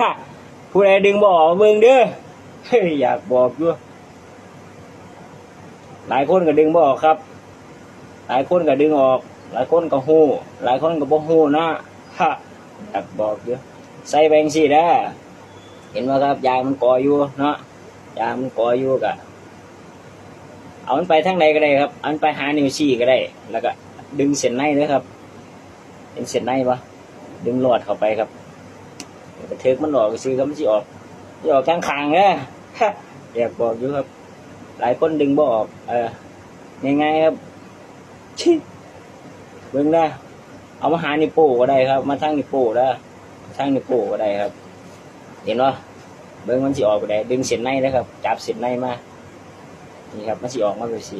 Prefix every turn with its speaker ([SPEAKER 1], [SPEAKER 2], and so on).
[SPEAKER 1] ฮะผู้ใดดึงบออกเบิ่งเด้ออยากบอกอยู่หลายคนก็ดึงบออกครับ หลายคนก็ดึงออก หลายคนก็หู้ หลายคนก็บ่หู้นะฮะอยากบอกอยู่ใส่แบงสิได้เห็นว่าครับยางมันก่ออยู่เนาะยางมันก่ออยู่กะเอามันไปทางใดก็ได้ครับ อันไปหานิ้วชี้ก็ได้ แล้วก็ ดึงเส้นในด้วยครับเห็นเส้นในปะดึงหลอดเข้าไปครับ กระเทกมันออกซื้อก็มันสิออกสิออกข้างคางนะอยากบอกอยู่ครับ หลายคนดึงบ่ออก เออง่ายๆครับชิเบิ่งได้เอามาหานิโป้ก็ได้ครับ มาทางนิโป้ได้ทางนิโป้ก็ได้ครับ เห็นว่าเบิ่งมันสิออกก็ได้ดึงเส้นในนะครับ จับเส้นในมานี่ครับมันสิออกมาเป็นสี